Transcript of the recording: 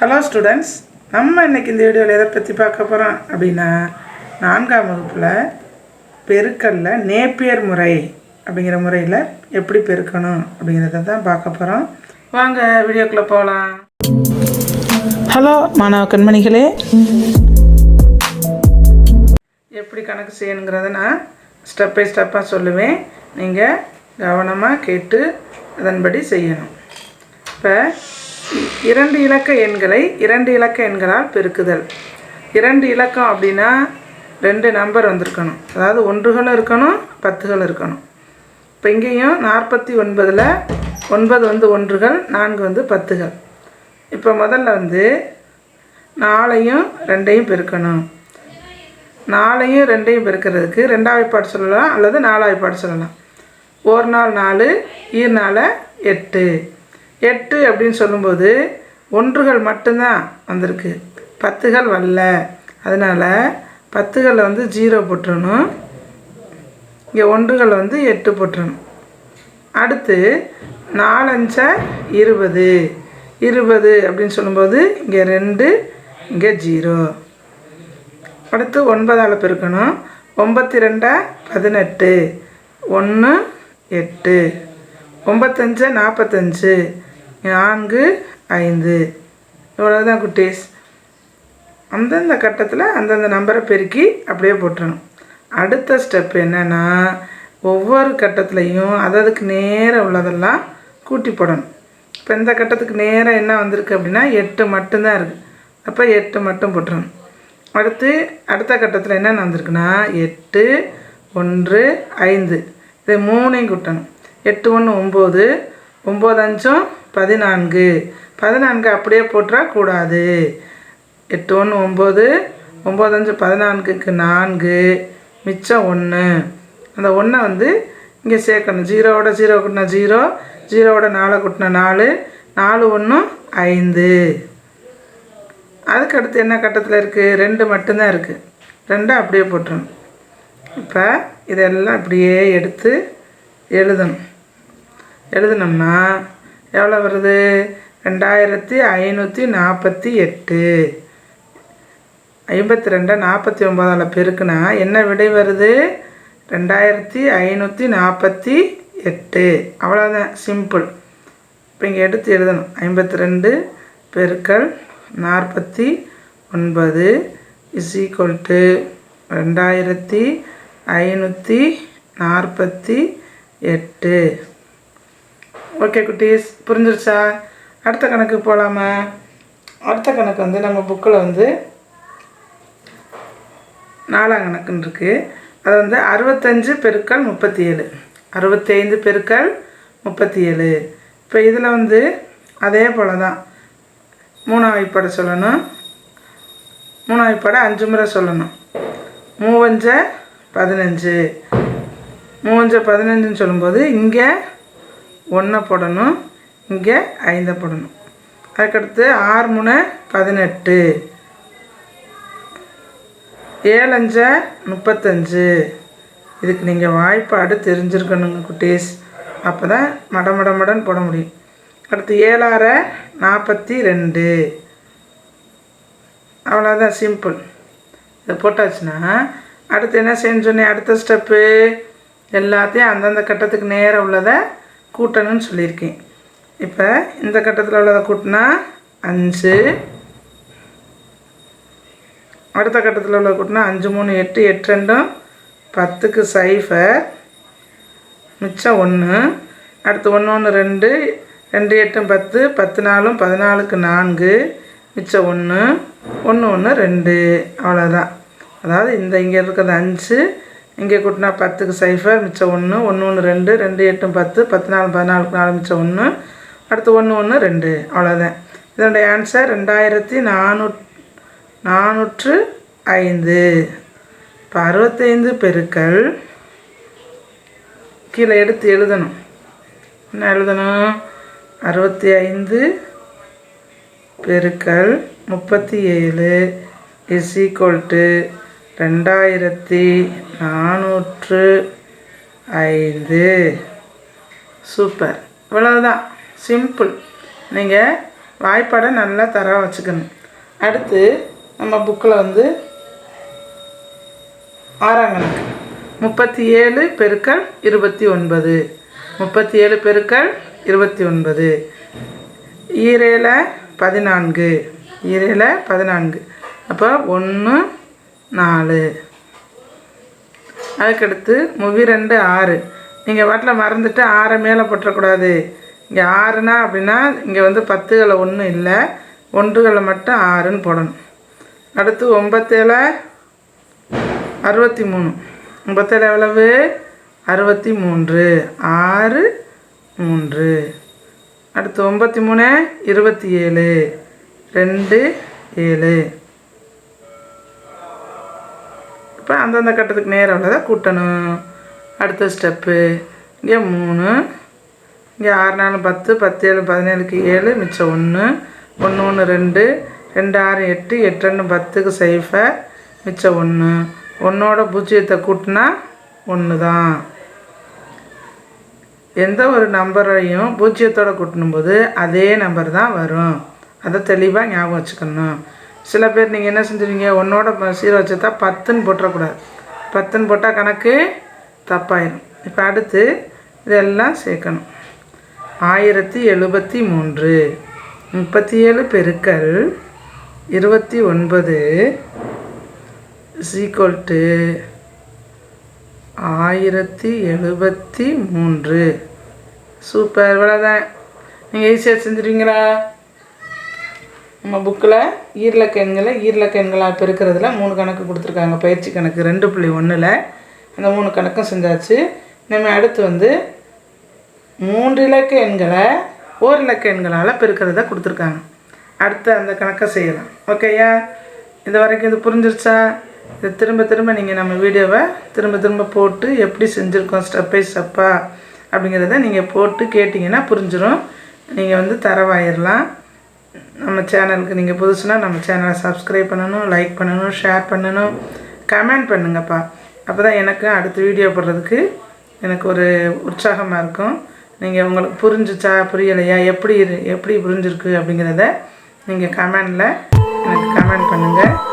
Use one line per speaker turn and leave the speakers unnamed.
Hello students நம்ம இன்னைக்கு இந்த வீடியோவில் எதை பற்றி பார்க்க போகிறோம் அப்படின்னா நான்காம் வகுப்பில் பெருக்கல்ல நேப்பியர் முறை அப்படிங்கிற முறையில் எப்படி பெருக்கணும் அப்படிங்கிறத தான் பார்க்க போகிறோம் வாங்க வீடியோக்குள்ளே போகலாம் ஹலோ மாணவ கண்மணிகளே. எப்படி கணக்கு செய்யணுங்கிறத நான் ஸ்டெப் பை ஸ்டெப்பாக சொல்லுவேன். நீங்கள் கவனமாக கேட்டு அதன்படி செய்யணும். இப்போ இரண்டு இலக்க எண்களை இரண்டு இலக்க எண்களால் பெருக்குதல். இரண்டு இலக்கம் அப்படின்னா ரெண்டு நம்பர் வந்திருக்கணும். அதாவது ஒன்றுகளும் இருக்கணும் பத்துகள் இருக்கணும். இப்போ இங்கேயும் நாற்பத்தி ஒன்பதில் ஒன்பது வந்து ஒன்றுகள் நான்கு வந்து பத்துகள். இப்போ முதல்ல வந்து நாளையும் ரெண்டையும் பெருக்கணும். நாளையும் ரெண்டையும் பெருக்கிறதுக்கு ரெண்டாவது பாட்டு சொல்லலாம் அல்லது நாலாவது பாட்டு சொல்லலாம். ஒரு நாள் நாலு ஈர் நாளை எட்டு. எட்டு அப்படின்னு சொல்லும்போது ஒன்றுகள் மட்டும்தான் வந்திருக்கு. பத்துகள் வரல. அதனால் பத்துகளில் வந்து ஜீரோ போட்டுறணும். இங்கே ஒன்றுகள் வந்து எட்டு போட்டுறணும். அடுத்து நாலஞ்ச இருபது. இருபது அப்படின்னு சொல்லும்போது இங்கே ரெண்டு இங்கே ஜீரோ. அடுத்து ஒன்பதால் பெருக்கணும். ஒம்பத்தி ரெண்டா பதினெட்டு. ஒன்று எட்டு. ஒம்பத்தஞ்சு நாற்பத்தஞ்சு நான்கு ஐந்து. இவ்வளோதான் குட்டீஸ். அந்தந்த கட்டத்தில் அந்தந்த நம்பரை பெருக்கி அப்படியே போட்டுறணும். அடுத்த ஸ்டெப் என்னென்னா ஒவ்வொரு கட்டத்துலையும் அததுக்கு நேரம் உள்ளதெல்லாம் கூட்டி போடணும். இப்போ இந்த கட்டத்துக்கு நேரம் என்ன வந்திருக்கு அப்படின்னா எட்டு மட்டும்தான் இருக்குது அப்போ எட்டு மட்டும் போட்டுறணும். அடுத்து அடுத்த கட்டத்தில் என்னென்ன வந்திருக்குன்னா எட்டு ஒன்று ஐந்து. இது மூணையும் கூட்டணும். எட்டு ஒன்று ஒம்பது. ஒம்பது அஞ்சும் பதினான்கு. பதினான்கு அப்படியே போட்டுறக்கூடாது எட்டு ஒன்று ஒம்பது. ஒம்பது அஞ்சு பதினான்குக்கு நான்கு. மிச்சம் ஒன்று. அந்த ஒன்றை வந்து இங்கே சேர்க்கணும். ஜீரோவோட ஜீரோ கூட்டினா ஜீரோ. ஜீரோவோட நாலை கூட்டினா நாலு. நாலு ஒன்று ஐந்து. அதுக்கு அடுத்து என்ன கட்டத்தில் இருக்குது ரெண்டு மட்டும்தான் இருக்குது ரெண்டு அப்படியே போட்டுருணும் இப்போ இதெல்லாம் அப்படியே எடுத்து எழுதணும். எழுதுனோம்னா எவ்வளோ வருது? ரெண்டாயிரத்தி ஐநூற்றி நாற்பத்தி எட்டு. ஐம்பத்தி ரெண்டை நாற்பத்தி ஒம்பதால் பெருக்குனா என்ன விடை வருது? ரெண்டாயிரத்தி ஐநூற்றி நாற்பத்தி எட்டு. அவ்வளோதான் சிம்பிள் இப்போ இங்கே எடுத்து எழுதணும். ஐம்பத்தி ரெண்டு பெருக்கல் நாற்பத்தி ஒன்பது இஸ் ஈக்குவல் டு ரெண்டாயிரத்தி ஐநூற்றி நாற்பத்தி எட்டு. ஓகே குட்டீஸ். புரிஞ்சிருச்சா? அடுத்த கணக்கு போகலாமா அடுத்த கணக்கு வந்து நம்ம புக்கில் வந்து நாலாம் கணக்குன்னு இருக்குது அது வந்து அறுபத்தஞ்சு பெருக்கள் முப்பத்தி ஏழு அறுபத்தைந்து பெருக்கள் முப்பத்தி ஏழு இப்போ இதில் வந்து அதே போல் தான் மூணாவது சொல்லணும். மூணாவது அஞ்சு முறை சொல்லணும். மூவஞ்ச பதினஞ்சு. மூவஞ்ச பதினஞ்சுன்னு சொல்லும்போது இங்கே ஒன்றை போடணும் இங்கே ஐந்தை போடணும். அதுக்கடுத்து ஆறு மூணு பதினெட்டு. ஏழஞ்ச முப்பத்தஞ்சு. இதுக்கு நீங்கள் வாய்ப்பாடு தெரிஞ்சிருக்கணுங்க குட்டீஸ். அப்போ தான் மட மட போட முடியும். அடுத்து ஏழாற நாற்பத்தி ரெண்டு. அவ்வளோதான் சிம்பிள். இதை போட்டாச்சுன்னா அடுத்து என்ன செய்யணும்னு சொன்னேன் அடுத்த ஸ்டெப்பு. எல்லாத்தையும் அந்தந்த கட்டத்துக்கு நேரம் உள்ளதை கூட்டணும்னு சொல்லியிருக்கேன். இப்போ இந்த கட்டத்தில் உள்ளதை கூட்டினா அஞ்சு. அடுத்த கட்டத்தில் உள்ளதை கூட்டினா அஞ்சு மூணு எட்டு எட்டு ரெண்டும் பத்துக்கு சைஃபர் மிச்சம் ஒன்று அடுத்து ஒன்று ஒன்று ரெண்டு. ரெண்டு எட்டும் பத்து. பத்து நாலும் பதினாலுக்கு நான்கு. மிச்சம் ஒன்று ஒன்று ஒன்று ரெண்டு. அவ்வளோதான் அதாவது இந்த இங்கே இருக்கிறது அஞ்சு. இங்கே கூட்டினா பத்துக்கு சைஃபர் மிச்சம் ஒன்று ஒன்று ஒன்று ரெண்டு ரெண்டு எட்டும் பத்து பத்து நாலு பதினாலுக்கு நாலு மிச்சம் ஒன்று அடுத்து ஒன்று ஒன்று ரெண்டு அவ்வளோதான் இதனுடைய ஆன்சர் ரெண்டாயிரத்தி நானூ நானூற்று ஐந்து. இப்போ அறுபத்தைந்து பெருக்கள் கீழே எடுத்து எழுதணும். என்ன எழுதணும்? அறுபத்தி ஐந்து பெருக்கள் முப்பத்தி ஏழு இஸ் ஈக்குவல் டு ரெண்டாயிரத்தி நானூற்று ஐந்து. சூப்பர் இவ்வளோதான் சிம்பிள் நீங்கள் வாய்ப்பாடை நல்லா தர வச்சுக்கணும். அடுத்து நம்ம புக்கில் வந்து ஆறாம் கணக்கு. முப்பத்தி ஏழு பெருக்கள் இருபத்தி ஒன்பது. முப்பத்தி ஏழு பெருக்கள் இருபத்தி ஒன்பது. ஈரேல பதினான்கு. ஈரேல பதினான்கு. அப்போ ஒன்று நாலு. அதுக்கடுத்து முவி ரெண்டு ஆறு. நீங்கள் வாட்டில் மறந்துட்டு ஆறை மேலே போட்டுறக்கூடாது. இங்கே ஆறுனா அப்படின்னா இங்கே வந்து பத்துகளை ஒன்றும் இல்லை. ஒன்றுகளை மட்டும் ஆறுன்னு போடணும். அடுத்து ஒம்பத்தேழ அறுபத்தி மூணு ஒம்பத்தேழு எவ்வளவு? அறுபத்தி மூன்று ஆறு மூன்று. அடுத்து ஒம்பத்தி மூணு இருபத்தி ஏழு. ரெண்டு ஏழு. அப்போ அந்தந்த கட்டத்துக்கு நேரம் உள்ளதை கூட்டணும். அடுத்த ஸ்டெப்பு இங்கே மூணு. இங்கே ஆறு நாலு பத்து பத்து ஏழு பதினேழுக்கு ஏழு மிச்சம் ஒன்று ஒன்று ஒன்று ரெண்டு. ரெண்டு ஆறு எட்டு எட்டு ரெண்டு பத்துக்கு சைஃபர் மிச்சம் ஒன்று ஒன்றோட பூஜ்ஜியத்தை கூட்டினா ஒன்று தான் எந்த ஒரு நம்பரையும் பூஜ்ஜியத்தோடு கூட்டணும்போது அதே நம்பர் தான் வரும். அதை தெளிவாக ஞாபகம் வச்சுக்கணும். சில பேர் நீங்கள் என்ன செஞ்சுருவீங்க? ஒன்றோட சீரோ வச்சுட்டா பத்துன்னு போட்டுறக்கூடாது. பத்துன்னு போட்டால் கணக்கு தப்பாயிடும் இப்போ அடுத்து இதெல்லாம் சேர்க்கணும். ஆயிரத்தி எழுபத்தி மூன்று. முப்பத்தி ஏழு பெருக்கல் இருபத்தி ஒன்பது சீக்வல் டு ஆயிரத்தி எழுபத்தி மூன்று. சூப்பர் இவ்வளோதான் நீங்கள் ஈஸியாக செஞ்சுருவீங்களா? நம்ம புக்கில் ஈரலக்கண்களை ஈரலக்கண்களாக பெருக்கிறதுல மூணு கணக்கு கொடுத்துருக்காங்க. பயிற்சி கணக்கு ரெண்டு புள்ளி ஒன்றில் அந்த மூணு கணக்கும் செஞ்சாச்சு. நம்ம அடுத்து வந்து மூன்று இலக்க எண்களை ஓர் இலக்க எண்களால் பெருக்கிறத கொடுத்துருக்காங்க. அடுத்து அந்த கணக்கை செய்யலாம். ஓகேயா? இது வரைக்கும் இது புரிஞ்சிருச்சா? இது திரும்ப திரும்ப நீங்கள் நம்ம வீடியோவை திரும்ப திரும்ப போட்டு எப்படி செஞ்சுருக்கோம் ஸ்டெப் பை ஸ்டெப்பாக அப்படிங்கிறத நீங்கள் போட்டு கேட்டிங்கன்னா புரிஞ்சிடும் நீங்கள் வந்து தரவாயிடலாம் நம்ம சேனலுக்கு நீங்கள் புதுசுனா நம்ம சேனலை சப்ஸ்கிரைப் பண்ணணும் லைக் பண்ணணும் ஷேர் பண்ணணும் கமெண்ட் பண்ணுங்கப்பா. அப்போ தான் எனக்கு அடுத்த வீடியோ போடுறதுக்கு எனக்கு ஒரு உற்சாகமாக இருக்கும். நீங்கள் உங்களுக்கு புரிஞ்சுச்சா புரியலையா எப்படி இரு- எப்படி புரிஞ்சிருக்கு அப்படிங்கிறத நீங்கள் கமெண்டில் எனக்கு கமெண்ட் பண்ணுங்கள்